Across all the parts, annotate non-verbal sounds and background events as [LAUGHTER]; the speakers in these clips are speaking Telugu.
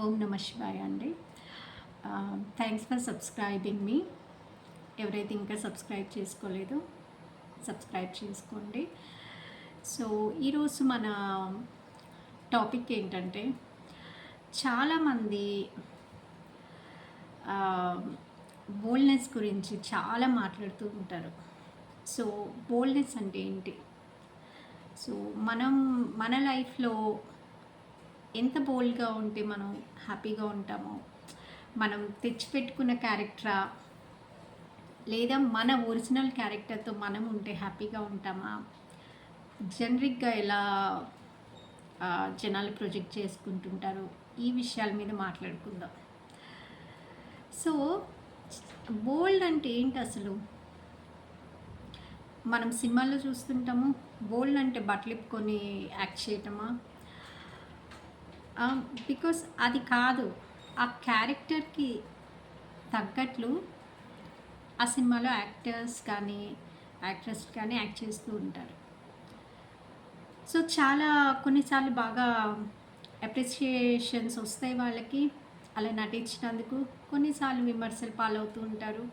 ఓం నమ శివాయ అండి. థ్యాంక్స్ ఫర్ సబ్స్క్రైబింగ్ మీ ఎవరైతే ఇంకా సబ్స్క్రైబ్ చేసుకోలేదో సబ్స్క్రైబ్ చేసుకోండి. సో ఈరోజు మన టాపిక్ ఏంటంటే చాలామంది బోల్డ్నెస్ గురించి చాలా మాట్లాడుతూ ఉంటారు. సో బోల్డ్నెస్ అంటే ఏంటి? సో మనం మన లైఫ్లో ఎంత బోల్డ్గా ఉంటే మనం హ్యాపీగా ఉంటామో. మనం తెచ్చిపెట్టుకున్న క్యారెక్టరా? లేదా మన ఒరిజినల్ క్యారెక్టర్తో మనం ఉంటే హ్యాపీగా ఉంటామా? జనరిక్గా ఎలా జనాలు ప్రొజెక్ట్ చేసుకుంటుంటారు? ఈ విషయాల మీద మాట్లాడుకుందాం. సో బోల్డ్ అంటే ఏంటి అసలు? మనం సినిమాల్లో చూస్తుంటాము బోల్డ్ అంటే బట్టలు ఇప్పుకొని యాక్ట్ చేయటమా? Um, బికాస్ అది కాదు. ఆ క్యారెక్టర్కి తగ్గట్లు ఆ సినిమాలో యాక్టర్స్ కానీ యాక్ట్రెస్ కానీ యాక్ట్ చేస్తూ ఉంటారు. సో చాలా కొన్నిసార్లు బాగా అప్రిసియేషన్స్ వస్తాయి వాళ్ళకి. అలా నటించినందుకు కొన్నిసార్లు విమర్శలు పాలవుతూ ఉంటారు.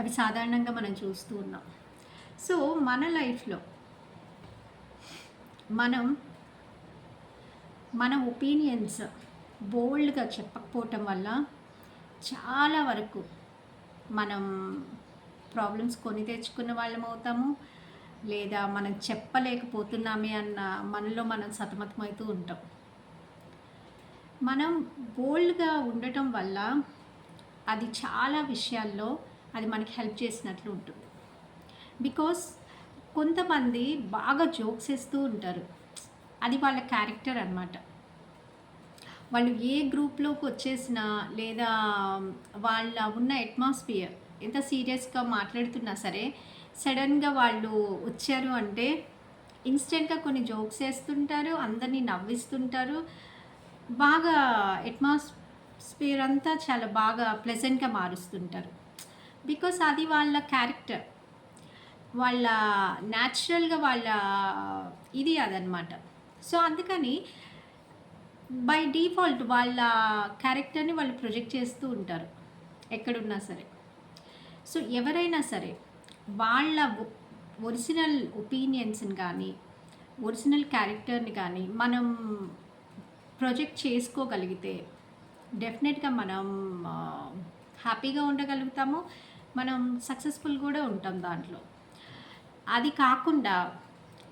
అవి సాధారణంగా మనం చూస్తూ ఉన్నాం. సో మన లైఫ్లో మనం మన ఒపీనియన్స్ బోల్డ్గా చెప్పకపోవటం వల్ల చాలా వరకు మనం ప్రాబ్లమ్స్ కొని తెచ్చుకున్న వాళ్ళం అవుతాము. లేదా మనం చెప్పలేకపోతున్నామే అన్న మనలో మనం సతమతమవుతూ ఉంటాం. మనం బోల్డ్గా ఉండటం వల్ల అది చాలా విషయాల్లో అది మనకి హెల్ప్ చేసినట్లు ఉంటుంది. బికాస్ కొంతమంది బాగా జోక్స్ వేస్తూ ఉంటారు. అది వాళ్ళ క్యారెక్టర్ అన్నమాట. వాళ్ళు ఏ గ్రూప్లోకి వచ్చేసినా లేదా వాళ్ళ ఉన్న అట్మాస్ఫియర్ ఎంత సీరియస్గా మాట్లాడుతున్నా సరే సడన్గా వాళ్ళు వచ్చారు అంటే ఇన్స్టెంట్గా కొన్ని జోక్స్ వేస్తుంటారు అందరినీ నవ్విస్తుంటారు. బాగా అట్మాస్ఫియర్ అంతా చాలా బాగా ప్లెజెంట్గా మారుస్తుంటారు. బికాస్ అది వాళ్ళ క్యారెక్టర్ వాళ్ళ న్యాచురల్గా వాళ్ళ ఇది అదనమాట సో అందుకని బై డిఫాల్ట్ వాళ్ళ క్యారెక్టర్ని వాళ్ళు ప్రొజెక్ట్ చేస్తూ ఉంటారు ఎక్కడున్నా సరే. సో ఎవరైనా సరే వాళ్ళ ఒరిజినల్ ఒపీనియన్స్ని కానీ ఒరిజినల్ క్యారెక్టర్ని కానీ మనం ప్రొజెక్ట్ చేసుకోగలిగితే డెఫినెట్గా మనం హ్యాపీగా ఉండగలుగుతాము మనం సక్సెస్ఫుల్ కూడా ఉంటాం దాంట్లో. అది కాకుండా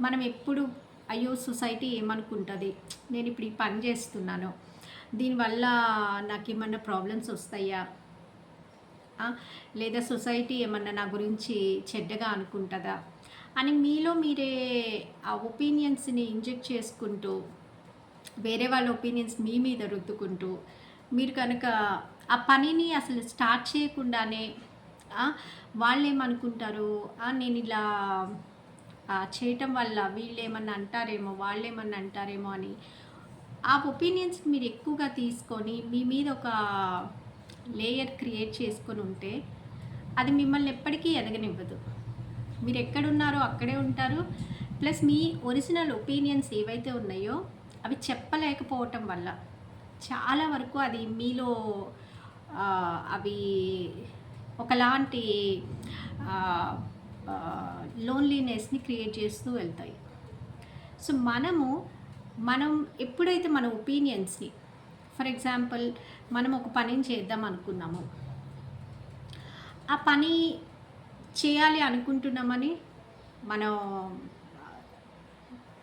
మనం ఎప్పుడు అయ్యో సొసైటీ ఏమనుకుంటుంది? నేను ఇప్పుడు ఈ పని చేస్తున్నాను. దీనివల్ల నాకు ఏమన్నా ప్రాబ్లమ్స్ వస్తాయా? లేదా సొసైటీ ఏమన్నా నా గురించి చెడ్డగా అనుకుంటుందా? అని మీలో మీరే ఆ ఒపీనియన్స్ని ఇంజెక్ట్ చేసుకుంటూ వేరే వాళ్ళ ఒపీనియన్స్ మీ మీద రుద్దుకుంటూ మీరు కనుక ఆ పనిని అసలు స్టార్ట్ చేయకుండానే వాళ్ళు ఏమనుకుంటారు నేను ఇలా చేయటం వల్ల వీళ్ళు ఏమన్నా అంటారేమో వాళ్ళు ఏమన్నా అంటారేమో అని. ఆ ఒపీనియన్స్ మీరు ఎక్కువగా తీసుకొని మీ మీద ఒక లేయర్ క్రియేట్ చేసుకొని ఉంటే అది మిమ్మల్ని ఎప్పటికీ ఎదగనివ్వదు. మీరు ఎక్కడున్నారో అక్కడే ఉంటారు. ప్లస్ మీ ఒరిజినల్ ఒపీనియన్స్ ఏవైతే ఉన్నాయో అవి చెప్పలేకపోవటం వల్ల చాలా వరకు అది మీలో అవి ఒకలాంటి లోన్లీనెస్ని క్రియేట్ చేస్తూ వెళ్తాయి. సో మనము మనం ఎప్పుడైతే మన ఒపీనియన్స్ని ఫర్ ఎగ్జాంపుల్ మనం ఒక పనిని చేద్దాం అనుకున్నాము ఆ పని చేయాలి అనుకుంటున్నామని మనం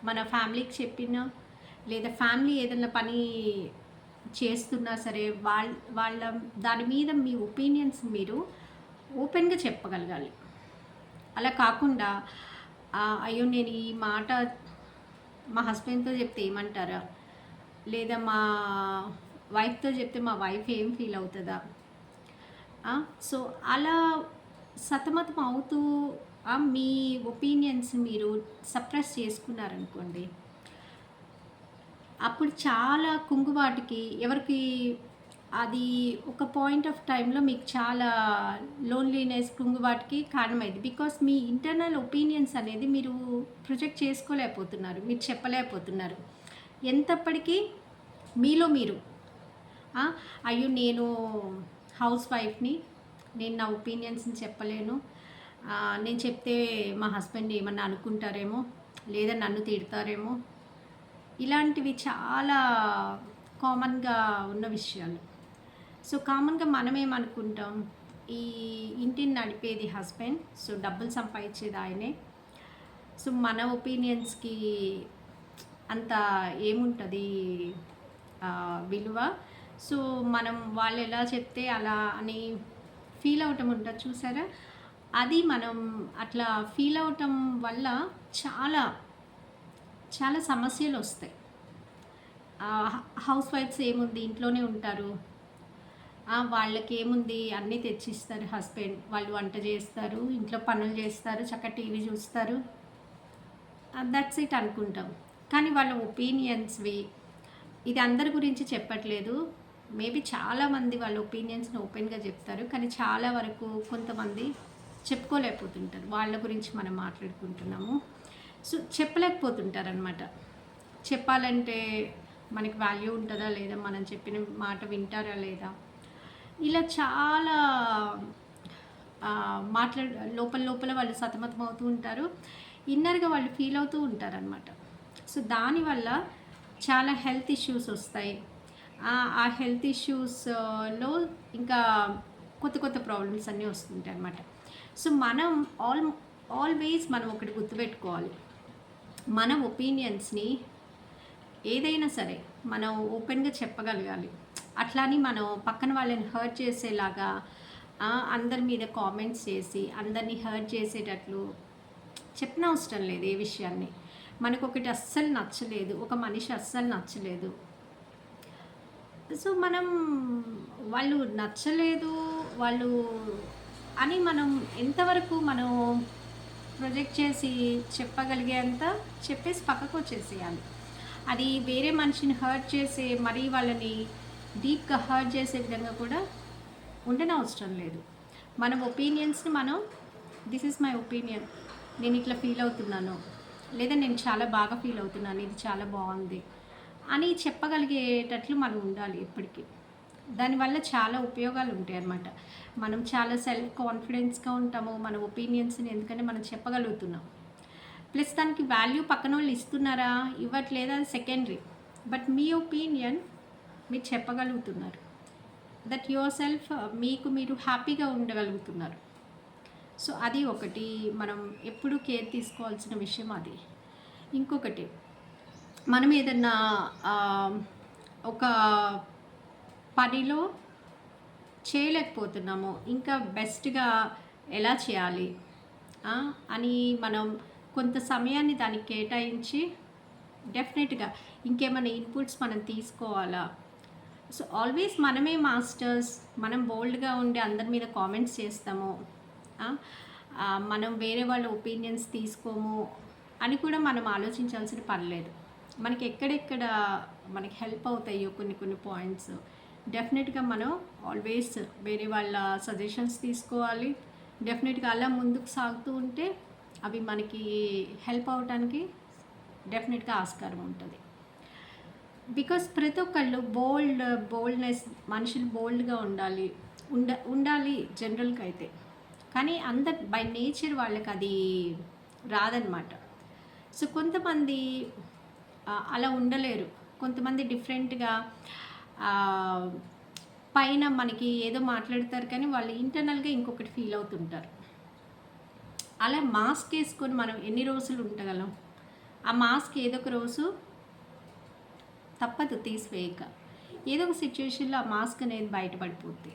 మన ఫ్యామిలీకి చెప్పినా లేదా ఫ్యామిలీ ఏదైనా పని చేస్తున్నా సరే వాళ్ళ వాళ్ళ దాని మీద మీ ఒపీనియన్స్ మీరు ఓపెన్గా చెప్పగలగాలి. అలా కాకుండా అయ్యో నేను ఈ మాట మా హస్బెండ్తో చెప్తే ఏమంటారా? లేదా మా వైఫ్తో చెప్తే మా వైఫ్ ఏం ఫీల్ అవుతుందా? సో అలా సతమతం అవుతూ మీ ఒపీనియన్స్ మీరు సప్రెస్ చేసుకున్నారనుకోండి అప్పుడు చాలా కుంగుబాటుకి ఎవరికి అది ఒక పాయింట్ ఆఫ్ టైంలో మీకు చాలా లోన్లీనెస్ కృంగుబాటుకి కారణమైంది. బికాస్ మీ ఇంటర్నల్ ఒపీనియన్స్ అనేది మీరు ప్రొజెక్ట్ చేసుకోలేకపోతున్నారు మీరు చెప్పలేకపోతున్నారు. ఎంతప్పటికీ మీలో మీరు అయ్యో నేను హౌస్ వైఫ్ని నేను నా ఒపీనియన్స్ని చెప్పలేను. నేను చెప్తే మా హస్బెండ్ ఏమన్నా అనుకుంటారేమో లేదా నన్ను తిడతారేమో. ఇలాంటివి చాలా కామన్గా ఉన్న విషయాలు. సో కామన్గా మనం ఏమనుకుంటాం ఈ ఇంటిని నడిపేది హస్బెండ్. సో డబ్బులు సంపాదించేది ఆయనే. సో మన ఒపీనియన్స్కి అంత ఏముంటుంది? విలువ. సో మనం వాళ్ళు ఎలా చెప్తే అలా అని ఫీల్ అవటం ఉంటుంది చూసారా? అది మనం అట్లా ఫీల్ అవటం వల్ల చాలా చాలా సమస్యలు వస్తాయి. హౌస్ వైఫ్స్ ఏముంది? ఇంట్లోనే ఉంటారు. వాళ్ళకి ఏముంది అన్నీ తెచ్చిస్తారు హస్బెండ్. వాళ్ళు వంట చేస్తారు ఇంట్లో పనులు చేస్తారు చక్కగా టీవీ చూస్తారు. దట్స్ ఇట్ అనుకుంటాం. కానీ వాళ్ళ ఒపీనియన్స్వి ఇది అందరి గురించి చెప్పట్లేదు. మేబీ చాలామంది వాళ్ళ ఒపీనియన్స్ని ఓపెన్గా చెప్తారు. కానీ చాలా వరకు కొంతమంది చెప్పుకోలేకపోతుంటారు. వాళ్ళ గురించి మనం మాట్లాడుకుంటున్నాము. సో చెప్పలేకపోతుంటారు అనమాట చెప్పాలంటే మనకి వాల్యూ ఉంటుందా లేదా? మనం చెప్పిన మాట వింటారా లేదా? ఇలా చాలా మాట్లా మాట్లాడ లోపల లోపల వాళ్ళు సతమతం అవుతూ ఉంటారు. ఇన్నర్గా వాళ్ళు ఫీల్ అవుతూ ఉంటారు అనమాట సో దానివల్ల చాలా హెల్త్ ఇష్యూస్ వస్తాయి. ఆ- ఆ హెల్త్ ఇష్యూస్లో ఇంకా కొత్త కొత్త ప్రాబ్లమ్స్ అన్నీ వస్తుంటాయి అనమాట సో మనం ఆల్ ఆల్వేస్ మనం ఒకటి గుర్తుపెట్టుకోవాలి. మన ఒపీనియన్స్ని ఏదైనా సరే మనం ఓపెన్గా చెప్పగలగాలి. అట్లాని మనం పక్కన వాళ్ళని హర్ట్ చేసేలాగా అందరి మీద కామెంట్స్ చేసి అందరినీ హర్ట్ చేసేటట్లు చెప్పిన అవసరం లేదు ఏ విషయాన్ని. మనకు ఒకటి అస్సలు నచ్చలేదు ఒక మనిషి అస్సలు నచ్చలేదు. సో మనం వాళ్ళు నచ్చలేదు వాళ్ళు అని మనం ఎంతవరకు మనం ప్రొజెక్ట్ చేసి చెప్పగలిగేంత చెప్పేసి పక్కకు వచ్చేసేయాలి అది వేరే మనిషిని హర్ట్ చేసే మరీ వాళ్ళని డీప్గా హర్ట్ చేసే విధంగా కూడా ఉండనవసరం లేదు. మన ఒపీనియన్స్ని మనం దిస్ ఇస్ మై ఒపీనియన్ నేను ఇట్లా ఫీల్ అవుతున్నాను. లేదా నేను చాలా బాగా ఫీల్ అవుతున్నాను. ఇది చాలా బాగుంది. అని చెప్పగలిగేటట్లు మనం ఉండాలి ఎప్పటికీ. దానివల్ల చాలా ఉపయోగాలు ఉంటాయి అన్నమాట. మనం చాలా సెల్ఫ్ కాన్ఫిడెన్స్గా ఉంటాము. మన ఒపీనియన్స్ని ఎందుకంటే మనం చెప్పగలుగుతున్నాం. ప్లస్ దానికి వాల్యూ పక్కన వాళ్ళు ఇస్తున్నారా? ఇవ్వట్లేదా? అది సెకండరీ బట్ మీ ఒపీనియన్ మీరు చెప్పగలుగుతున్నారు. దట్ యువర్ సెల్ఫ్ మీకు మీరు హ్యాపీగా ఉండగలుగుతున్నారు. సో అది ఒకటి మనం ఎప్పుడు కేర్ తీసుకోవాల్సిన విషయం అది. ఇంకొకటి మనం ఏదన్నా ఒక పనిలో చేయలేకపోతున్నాము ఇంకా బెస్ట్గా ఎలా చేయాలి అని మనం కొంత సమయాన్ని దానికి కేటాయించి డెఫినెట్గా ఇంకేమైనా ఇన్పుట్స్ మనం తీసుకోవాలా సో ఆల్వేస్ మనమే మాస్టర్స్ మనం బోల్డ్గా ఉండి అందరి మీద కామెంట్స్ చేస్తాము. మనం వేరే వాళ్ళ ఒపీనియన్స్ తీసుకోము అని కూడా మనం ఆలోచించాల్సిన పర్లేదు మనకి ఎక్కడెక్కడ మనకి హెల్ప్ అవుతాయో కొన్ని కొన్ని పాయింట్స్ డెఫినెట్గా మనం ఆల్వేస్ వేరే వాళ్ళ సజెషన్స్ తీసుకోవాలి. డెఫినెట్గా అలా ముందుకు సాగుతూ ఉంటే అవి మనకి హెల్ప్ అవడానికి డెఫినెట్గా ఆస్కారం ఉంటుంది. బికాస్ ప్రతి ఒక్కళ్ళు బోల్డ్ బోల్డ్నెస్ మనుషులు బోల్డ్గా ఉండాలి. ఉండ ఉండాలి జనరల్గా అయితే కానీ అందరు బై నేచర్ వాళ్ళకి అది రాదనమాట సో కొంతమంది అలా ఉండలేరు. కొంతమంది డిఫరెంట్గా పైన మనకి ఏదో మాట్లాడతారు కానీ వాళ్ళు ఇంటర్నల్గా ఇంకొకటి ఫీల్ అవుతుంటారు. అలా మాస్క్ వేసుకొని మనం ఎన్ని రోజులు ఉండగలం? ఆ మాస్క్ ఏదో ఒక రోజు తప్పదు తీసివేయక. ఏదో ఒక సిచ్యువేషన్లో ఆ మాస్క్ అనేది బయటపడిపోద్ది.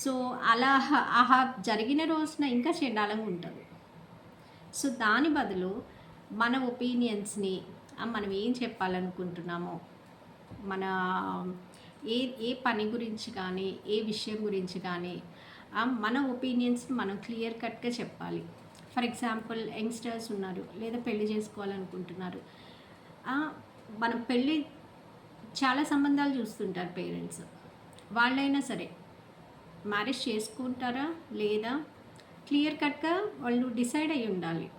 సో అలా ఆహా జరిగిన రోజున ఇంకా చెండాలంగా ఉంటుంది. సో దాని బదులు మన ఒపీనియన్స్ని మనం ఏం చెప్పాలనుకుంటున్నామో మన ఏ ఏ పని గురించి కానీ ఏ విషయం గురించి కానీ మన ఒపీనియన్స్ని మనం క్లియర్ కట్గా చెప్పాలి. ఫర్ ఎగ్జాంపుల్ యంగ్స్టర్స్ ఉన్నారు లేదా పెళ్ళి చేసుకోవాలనుకుంటున్నారు. మనం పెళ్ళి చాలా సంబంధాలు చూస్తుంటారు పేరెంట్స్. వాళ్ళైనా సరే మ్యారేజ్ చేసుకుంటారా లేదా? క్లియర్ కట్గా వాళ్ళు డిసైడ్ అయి ఉండాలి.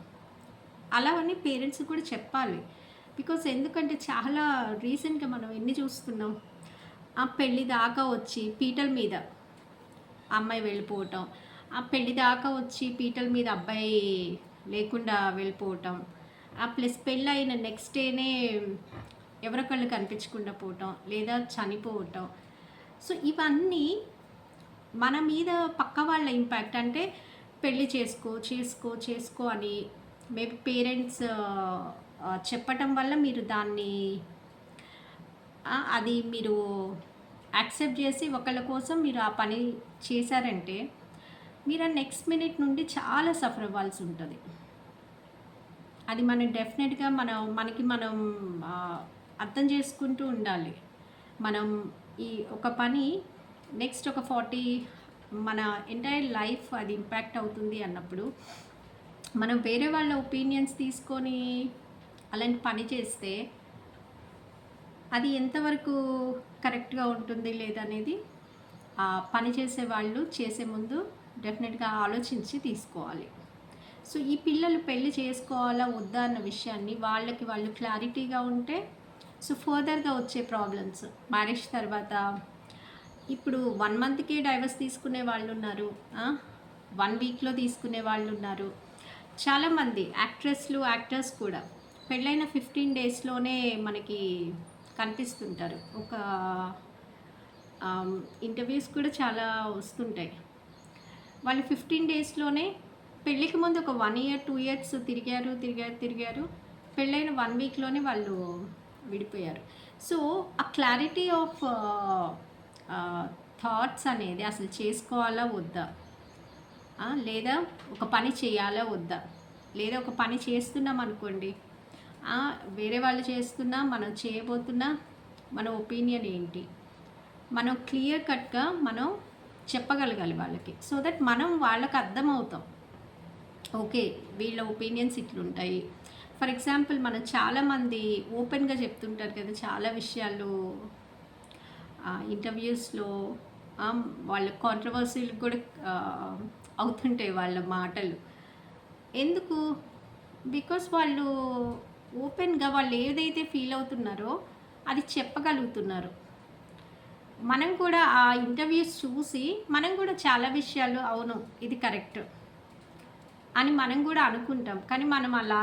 అలా అని పేరెంట్స్ కూడా చెప్పాలి. బికాస్ ఎందుకంటే చాలా రీసెంట్గా మనం ఎన్ని చూస్తున్నాం. ఆ పెళ్ళి దాకా వచ్చి పీటల మీద అమ్మాయి వెళ్ళిపోవటం ఆ పెళ్ళి దాకా వచ్చి పీటల మీద అబ్బాయి లేకుండా వెళ్ళిపోవటం ఆ ప్లస్ పెళ్ళి అయిన నెక్స్ట్ డేనే ఎవరొకళ్ళు కనిపించకుండా పోవటం లేదా చనిపోవటం. సో ఇవన్నీ మన మీద పక్క వాళ్ళ ఇంపాక్ట్ అంటే పెళ్ళి చేసుకో చేసుకో చేసుకో అని మేబీ పేరెంట్స్ చెప్పటం వల్ల మీరు దాన్ని అది మీరు యాక్సెప్ట్ చేసి ఒకళ్ళ కోసం మీరు ఆ పని చేశారంటే మీరు ఆ నెక్స్ట్ మినిట్ నుండి చాలా సఫర్ అవ్వాల్సి ఉంటుంది. అది మనం డెఫినెట్గా మనం మనకి మనం అర్థం చేసుకుంటూ ఉండాలి. మనం ఈ ఒక పని నెక్స్ట్ ఒక ఫార్టీ మన ఎంటైర్ లైఫ్ అది ఇంపాక్ట్ అవుతుంది అన్నప్పుడు మనం వేరే వాళ్ళ ఒపీనియన్స్ తీసుకొని అలాంటి పని చేస్తే అది ఎంతవరకు కరెక్ట్గా ఉంటుంది లేదనేది పని చేసే వాళ్ళు చేసే ముందు డెఫినెట్గా ఆలోచించి తీసుకోవాలి. సో ఈ పిల్లలు పెళ్ళి చేసుకోవాలా వద్దా అన్న విషయాన్ని వాళ్ళకి వాళ్ళు క్లారిటీగా ఉంటే సో ఫర్దర్గా వచ్చే ప్రాబ్లమ్స్ మ్యారేజ్ తర్వాత ఇప్పుడు వన్ మంత్కే డైవర్స్ తీసుకునే వాళ్ళు ఉన్నారు వన్ వీక్లో తీసుకునే వాళ్ళు ఉన్నారు చాలామంది యాక్ట్రెస్లు యాక్టర్స్ కూడా పెళ్ళైన ఫిఫ్టీన్ డేస్లోనే మనకి కనిపిస్తుంటారు. ఒక ఇంటర్వ్యూస్ కూడా చాలా వస్తుంటాయి. వాళ్ళు ఫిఫ్టీన్ డేస్లోనే పెళ్ళికి ముందు ఒక వన్ ఇయర్ టూ ఇయర్స్ తిరిగారు తిరిగారు తిరిగారు. పెళ్ళైన వన్ వీక్లోనే వాళ్ళు విడిపోయారు. సో ఆ క్లారిటీ ఆఫ్ థాట్స్ అనేది అసలు చేసుకోవాలా వద్దా? లేదా ఒక పని చేయాలా వద్దా? లేదా ఒక పని చేస్తున్నాం అనుకోండి. వేరే వాళ్ళు చేస్తున్నా మనం చేయబోతున్నా మన ఒపీనియన్ ఏంటి? మనం క్లియర్ కట్గా మనం చెప్పగలగాలి వాళ్ళకి. సో దట్ మనం వాళ్ళకి అర్థమవుతాం. ఓకే వీళ్ళ ఒపీనియన్స్ ఇట్లుంటాయి. ఫర్ ఎగ్జాంపుల్ మనం చాలామంది ఓపెన్గా చెప్తుంటారు కదా చాలా విషయాలు ఇంటర్వ్యూస్లో వాళ్ళ కాంట్రవర్సీలు కూడా అవుతుంటాయి వాళ్ళ మాటలు. ఎందుకు? బికాస్ వాళ్ళు ఓపెన్గా వాళ్ళు ఏదైతే ఫీల్ అవుతున్నారో అది చెప్పగలుగుతున్నారు. మనం కూడా ఆ ఇంటర్వ్యూస్ చూసి మనం కూడా చాలా విషయాలు అవును ఇది కరెక్ట్ అని మనం కూడా అనుకుంటాం. కానీ మనం అలా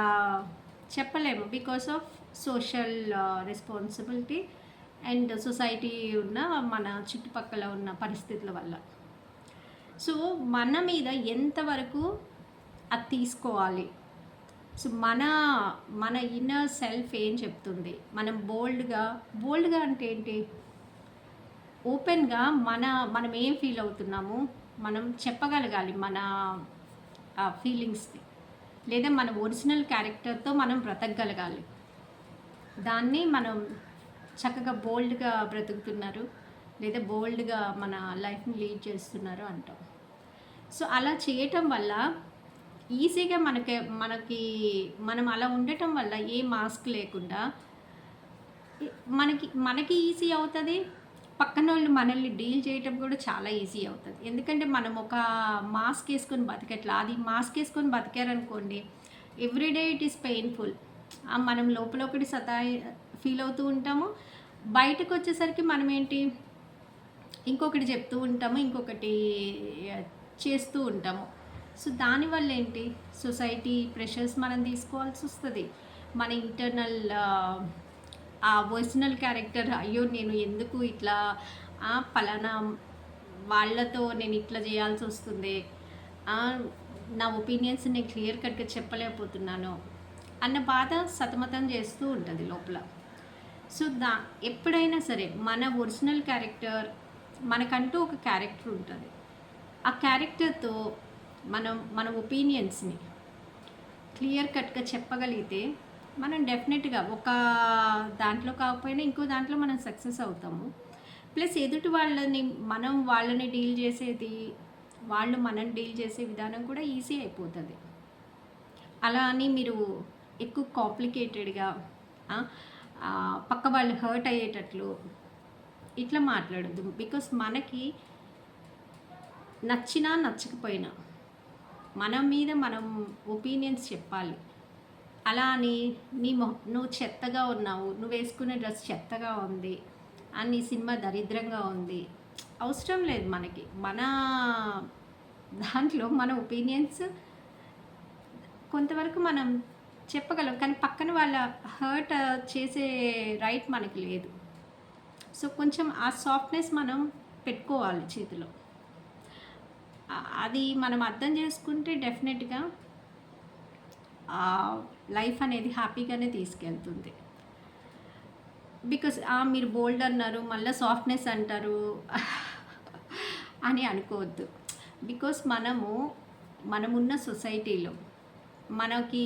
చెప్పలేము. Because of social responsibility and society ఉన్న మన చుట్టుపక్కల ఉన్న పరిస్థితుల వల్ల. సో మన మీద ఎంతవరకు అది తీసుకోవాలి? సో మన మన ఇన్నర్ సెల్ఫ్ ఏం చెప్తుంది? మనం బోల్డ్గా బోల్డ్గా అంటే ఏంటి? ఓపెన్గా మన మనం ఏం ఫీల్ అవుతున్నాము? మనం చెప్పగలగాలి మన ఫీలింగ్స్ని లేదా మన ఒరిజినల్ క్యారెక్టర్తో మనం బ్రతకగలగాలి. దాన్ని మనం చక్కగా బోల్డ్గా బ్రతుకుతున్నారు లేదా బోల్డ్గా మన లైఫ్ని లీడ్ చేస్తున్నారు అంటాం. సో అలా చేయటం వల్ల ఈజీగా మనకి మనకి మనం అలా ఉండటం వల్ల ఏ మాస్క్ లేకుండా మనకి మనకి ఈజీ అవుతుంది? పక్కన వాళ్ళు మనల్ని డీల్ చేయటం కూడా చాలా ఈజీ అవుతుంది. ఎందుకంటే మనం ఒక మాస్క్ వేసుకొని బతికట్లా అది మాస్క్ వేసుకొని బతికారనుకోండి ఎవ్రీడే ఇట్ ఈస్ పెయిన్ఫుల్. మనం లోపల ఒకటి సతా ఫీల్ అవుతూ ఉంటాము. బయటకు వచ్చేసరికి మనం ఏంటి ఇంకొకటి చెప్తూ ఉంటాము ఇంకొకటి చేస్తూ ఉంటాము. సో దానివల్ల ఏంటి సొసైటీ ప్రెషర్స్ మనం తీసుకోవాల్సి వస్తుంది. మన ఇంటర్నల్ ఆ ఒరిజినల్ క్యారెక్టర్ అయ్యో నేను ఎందుకు ఇట్లా పలానా వాళ్ళతో నేను ఇట్లా చేయాల్సి వస్తుంది నా ఒపీనియన్స్ నేను క్లియర్ కట్గా చెప్పలేకపోతున్నాను అన్న బాధ సతమతం చేస్తూ ఉంటుంది లోపల. సో దా ఎప్పుడైనా సరే మన ఒరిజినల్ క్యారెక్టర్ మనకంటూ ఒక క్యారెక్టర్ ఉంటుంది. ఆ క్యారెక్టర్తో మనం మన ఒపీనియన్స్ని క్లియర్ కట్గా చెప్పగలిగితే మనం డెఫినెట్గా ఒక దాంట్లో కాకపోయినా ఇంకో దాంట్లో మనం సక్సెస్ అవుతాము. ప్లస్ ఎదుటి వాళ్ళని మనం వాళ్ళని డీల్ చేసేది వాళ్ళు మనం డీల్ చేసే విధానం కూడా ఈజీ అయిపోతుంది. అలా అని మీరు ఎక్కువ కాంప్లికేటెడ్గా పక్క వాళ్ళు హర్ట్ అయ్యేటట్లు ఇట్లా మాట్లాడద్దు. బికాస్ మనకి నచ్చినా నచ్చకపోయినా మన మీద మనం ఒపీనియన్స్ చెప్పాలి. అలా అని నీ మొ నువ్వు చెత్తగా ఉన్నావు నువ్వు వేసుకునే డ్రెస్ చెత్తగా ఉంది అని నీ సినిమా దరిద్రంగా ఉంది. అవసరం లేదు మనకి. మన దాంట్లో మన ఒపీనియన్స్ కొంతవరకు మనం చెప్పగలం కానీ పక్కన వాళ్ళ హర్ట్ చేసే రైట్ మనకి లేదు. సో కొంచెం ఆ సాఫ్ట్నెస్ మనం పెట్టుకోవాలి చేతిలో. అది మనం అర్థం చేసుకుంటే డెఫినెట్గా లైఫ్ అనేది హ్యాపీగానే తీసుకెళ్తుంది. బికాస్ మీరు బోల్డ్ అన్నారు మళ్ళీ సాఫ్ట్నెస్ అంటారు [LAUGHS] అని అనుకోవద్దు. బికాస్ మనము మనమున్న సొసైటీలో మనకి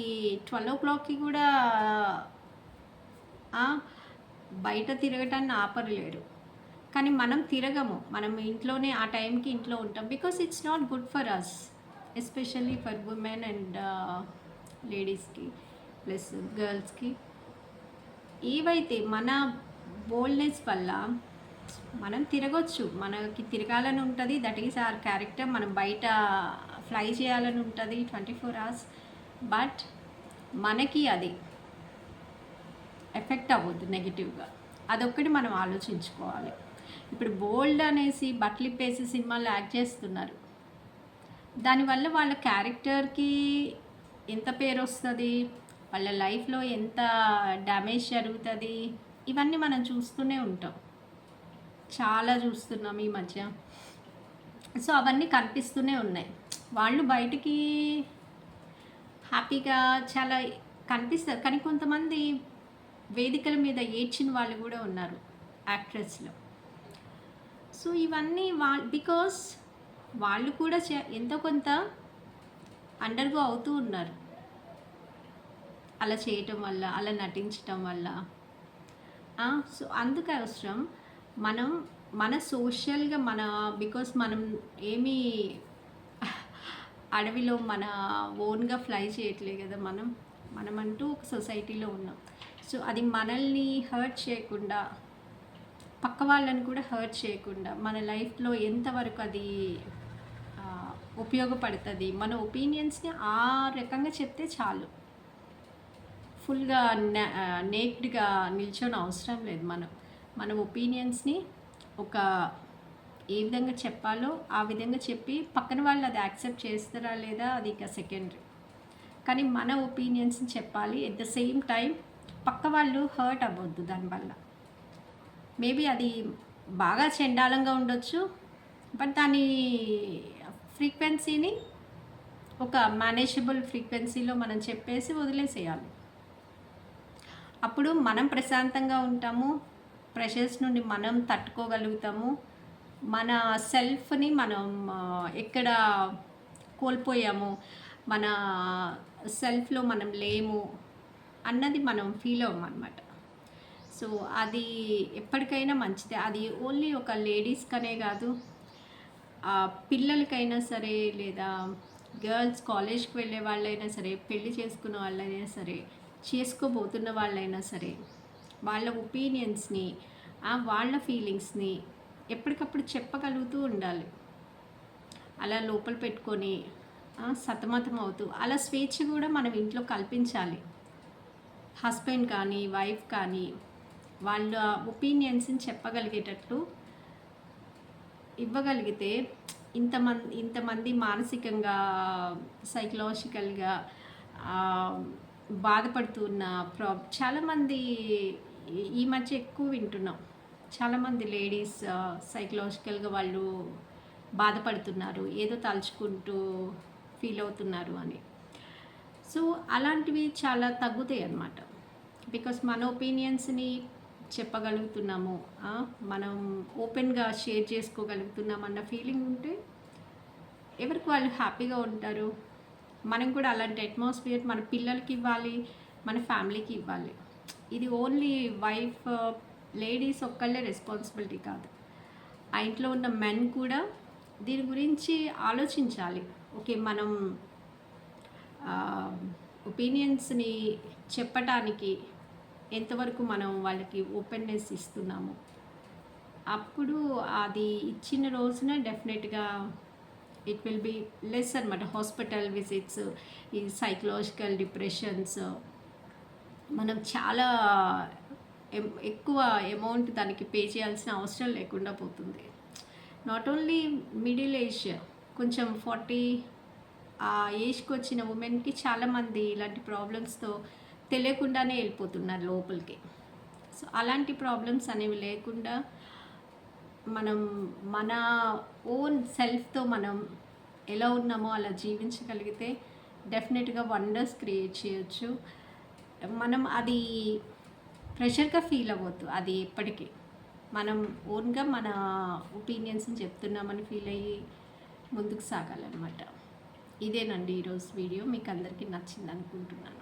ట్వెల్వ్ ఓ క్లాక్కి కూడా బయట తిరగటాన్ని ఆపరలేరు. కానీ మనం తిరగము. మనం ఇంట్లోనే ఆ టైంకి ఇంట్లో ఉంటాం. Because it's not good for us especially for women and లేడీస్కి ప్లస్ గర్ల్స్కి. ఏవైతే మన బోల్డ్నెస్ వల్ల మనం తిరగొచ్చు మనకి తిరగాలని ఉంటుంది దట్ ఈస్ ఆర్ క్యారెక్టర్ మనం బయట ఫ్లై చేయాలని ఉంటుంది ట్వంటీ ఫోర్ అవర్స్. బట్ మనకి అది ఎఫెక్ట్ అవ్వద్దు నెగిటివ్గా. అదొక్కటి మనం ఆలోచించుకోవాలి. ఇప్పుడు బోల్డ్ అనేసి బట్టలు ఇప్పేసి సినిమాల్లో యాక్ట్ చేస్తున్నారు. దానివల్ల వాళ్ళ క్యారెక్టర్కి ఎంత పేరు వస్తుంది వాళ్ళ లైఫ్లో ఎంత డ్యామేజ్ జరుగుతుంది? ఇవన్నీ మనం చూస్తూనే ఉంటాం. చాలా చూస్తున్నాం ఈ మధ్య. సో అవన్నీ కనిపిస్తూనే ఉన్నాయి. వాళ్ళు బయటికి హ్యాపీగా చాలా కనిపిస్తారు. కానీ కొంతమంది వేదికల మీద ఏడ్చిన వాళ్ళు కూడా ఉన్నారు యాక్ట్రెస్లో. సో ఇవన్నీ వా బికాస్ వాళ్ళు కూడా చే- ఎంతో కొంత అండర్గో అవుతూ ఉన్నారు. అలా చేయటం వల్ల అలా నటించటం వల్ల. సో అందుకు అవసరం మనం మన సోషల్గా మన బికాస్ మనం ఏమీ అడవిలో మన ఓన్గా ఫ్లై చేయట్లే కదా మనం మనమంటూ ఒక సొసైటీలో ఉన్నాం. సో అది మనల్ని హర్ట్ చేయకుండా పక్క వాళ్ళని కూడా హర్ట్ చేయకుండా మన లైఫ్లో ఎంతవరకు అది ఉపయోగపడుతుంది. మన ఒపీనియన్స్ని ఆ రకంగా చెప్తే చాలు. ఫుల్గా నేక్డ్గా నిల్చొని అవసరం లేదు మనం. మన ఒపీనియన్స్ని ఒక ఏ విధంగా చెప్పాలో ఆ విధంగా చెప్పి పక్కన వాళ్ళు అది యాక్సెప్ట్ చేస్తారా లేదా అది ఇక సెకండరీ. కానీ మన ఒపీనియన్స్ని చెప్పాలి. ఎట్ ద సేమ్ టైం పక్క వాళ్ళు హర్ట్ అవ్వద్దు దానివల్ల మేబీ అది బాగా చెండాలంగా ఉండొచ్చు బట్ దాని ఫ్రీక్వెన్సీని ఒక మేనేజబుల్ ఫ్రీక్వెన్సీలో మనం చెప్పేసి వదిలేసేయాలి. అప్పుడు మనం ప్రశాంతంగా ఉంటాము ప్రెషర్స్ నుండి మనం తట్టుకోగలుగుతాము మన సెల్ఫ్ని మనం ఎక్కడ కోల్పోయాము మన సెల్ఫ్లో మనం లేము అన్నది మనం ఫీల్ అవ్వం అనమాట సో అది ఎప్పటికైనా మంచిదే. అది ఓన్లీ ఒక లేడీస్కనే కాదు పిల్లలకైనా సరే లేదా గర్ల్స్ కాలేజ్కి వెళ్ళే వాళ్ళైనా సరే పెళ్ళి చేసుకున్న వాళ్ళైనా సరే చేసుకోబోతున్న వాళ్ళైనా సరే వాళ్ళ ఒపీనియన్స్ని వాళ్ళ ఫీలింగ్స్ని ఎప్పటికప్పుడు చెప్పగలుగుతూ ఉండాలి. అలా లోపల పెట్టుకొని సతమతం అవుతూ అలా స్వేచ్ఛ కూడా మనం ఇంట్లో కల్పించాలి. హస్బెండ్ కానీ వైఫ్ కానీ వాళ్ళ ఒపీనియన్స్ని చెప్పగలిగేటట్లు ఇవ్వగలిగితే ఇంతమంది ఇంతమంది మానసికంగా సైకలాజికల్గా బాధపడుతున్న ప్రాబ్ చాలామంది ఈ- ఈ మధ్య ఎక్కువ వింటున్నాం. చాలామంది లేడీస్ సైకలాజికల్గా వాళ్ళు బాధపడుతున్నారు. ఏదో తలుచుకుంటూ ఫీల్ అవుతున్నారు అని. సో అలాంటివి చాలా తగ్గుతాయి అన్నమాట బికాస్ మన ఒపీనియన్స్ని చెప్పగలుగుతున్నాము. మనం ఓపెన్గా షేర్ చేసుకోగలుగుతున్నాం అన్న ఫీలింగ్ ఉంటే ఎవరికి వాళ్ళు హ్యాపీగా ఉంటారు? మనం కూడా అలాంటి అట్మాస్ఫియర్ మన పిల్లలకి ఇవ్వాలి మన ఫ్యామిలీకి ఇవ్వాలి. ఇది ఓన్లీ వైఫ్ లేడీస్ ఒక్కళ్ళే రెస్పాన్సిబిలిటీ కాదు. ఆ ఇంట్లో ఉన్న మెన్ కూడా దీని గురించి ఆలోచించాలి. ఓకే మనం ఒపీనియన్స్ని చెప్పటానికి ఎంతవరకు మనం వాళ్ళకి ఓపెన్నెస్ ఇస్తున్నాము. అప్పుడు అది ఇచ్చిన రోజున డెఫినెట్గా ఇట్ విల్ బి లెస్ అనమాట హాస్పిటల్ విజిట్స్ ఈ సైకలాజికల్ డిప్రెషన్స్ మనం చాలా ఎం- ఎక్కువ అమౌంట్ దానికి పే చేయాల్సిన అవసరం లేకుండా పోతుంది. నాట్ ఓన్లీ మిడిల్ ఏజ్ కొంచెం ఫార్టీ ఆ ఏజ్కి వచ్చిన ఉమెన్కి చాలామంది ఇలాంటి ప్రాబ్లమ్స్తో తెలియకుండానే వెళ్ళిపోతున్నారు లోపలికి. సో అలాంటి ప్రాబ్లమ్స్ అనేవి లేకుండా మనం మన ఓన్ సెల్ఫ్తో మనం ఎలా ఉన్నామో అలా జీవించగలిగితే డెఫినెట్గా వండర్స్ క్రియేట్ చేయొచ్చు. మనం అది ప్రెషర్గా ఫీల్ అవ్వద్దు అది ఎప్పటికీ. మనం ఓన్గా మన ఒపీనియన్స్ని చెప్తున్నామని ఫీల్ అయ్యి ముందుకు సాగాలన్నమాట. ఇదేనండి ఈరోజు వీడియో. మీకు అందరికీ నచ్చింది అనుకుంటున్నాను.